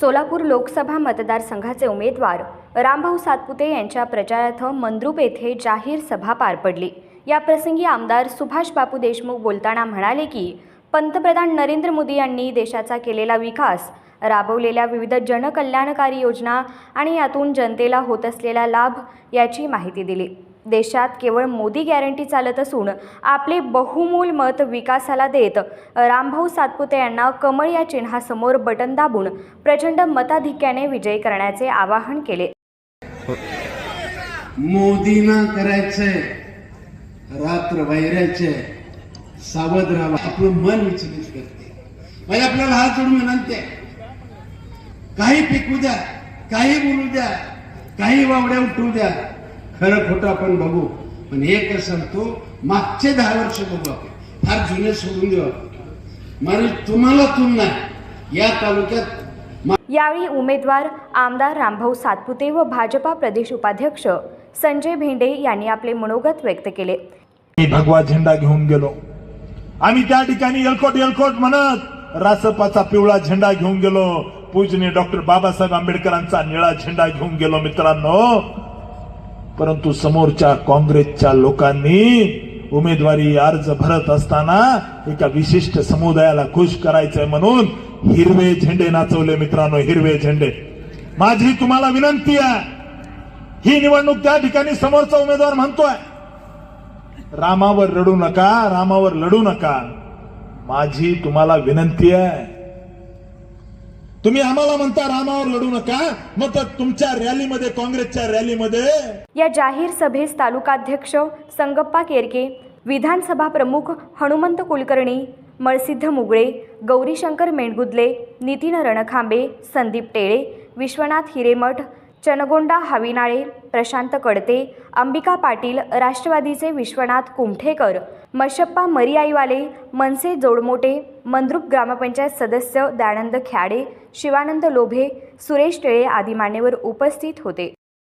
सोलापूर लोकसभा मतदारसंघाचे उमेदवार रामभाऊ सातपुते यांच्या प्रचारार्थ मंद्रुप येथे जाहीर सभा पार पडली. या प्रसंगी आमदार सुभाष बापू देशमुख बोलताना म्हणाले की पंतप्रधान नरेंद्र मोदी यांनी देशाचा केलेला विकास राबवलेल्या विविध जनकल्याणकारी योजना आणि यातून जनतेला होत असलेला लाभ याची माहिती दिली. देशात केवळ मोदी गॅरंटी चालत असून आपले बहुमूल मत विकासाला देत रामभाऊ सातपुते यांना कमळ या चिन्हासमोर बटन दाबून प्रचंड मताधिक्याने विजय करण्याचे आवाहन केले. मोदींना करायचंय रात्र वैरायचंय सावध राहा आपलं मन विचलित करते. म्हणजे आपल्याला हात जोडून विनंती आहे काही पिकू द्या काही बोलू द्या काही वावड्या उठवू द्या खरं खोटं आपण बघू. पण एक सांगतो मागचे दहा वर्ष बघू आपण. फार जुने सोडून देऊ आपण. म्हणजे तुम्हाला तुम नाही. या तालुक्यात यावेळी उमेदवार आमदार रामभाऊ सातपुते व भाजपा प्रदेश उपाध्यक्ष संजय भेंडे यांनी आपले मनोगत व्यक्त केले. मी भगवा झेंडा घेऊन गेलो. आम्ही त्या ठिकाणी एलकोट एलकोट म्हणत रासपाचा पिवळा झेंडा घेऊन गेलो. पूजनीय डॉक्टर बाबासाहेब आंबेडकरांचा निळा झेंडा घेऊन गेलो मित्रांनो. परंतु समोरच्या काँग्रेसच्या लोकांनी उमेदवारी अर्ज भरत असताना एका विशिष्ट समुदायाला खुश करायचंय म्हणून हिरवे झेंडे नाचवले मित्रांनो हिरवे झेंडे. माझी तुम्हाला विनंती आहे ही निवडणूक त्या ठिकाणी समोरचा उमेदवार म्हणतोय. रामावर रडू नका रामावर लढू नका. माझी तुम्हाला विनंती आहे तुम्ही आम्हाला म्हणता रामावर लढू नका मग तर तुमच्या रॅलीमध्ये काँग्रेसच्या रॅलीमध्ये या जाहीर सभेस तालुकाध्यक्ष संगप्पा केरके विधानसभा प्रमुख हनुमंत कुलकर्णी मळसिद्ध मुगळे गौरीशंकर मेंढगुदले नितीन रणखांबे संदीप टेळे विश्वनाथ हिरेमठ चनगोंडा हाविनाळे प्रशांत कडते अंबिका पाटील राष्ट्रवादीचे विश्वनाथ कुमठेकर मशप्पा मरियाईवाले मनसे जोडमोटे मंद्रुप ग्रामपंचायत सदस्य दयानंद ख्याडे शिवानंद लोभे सुरेश टेळे आदी मान्यवर उपस्थित होते.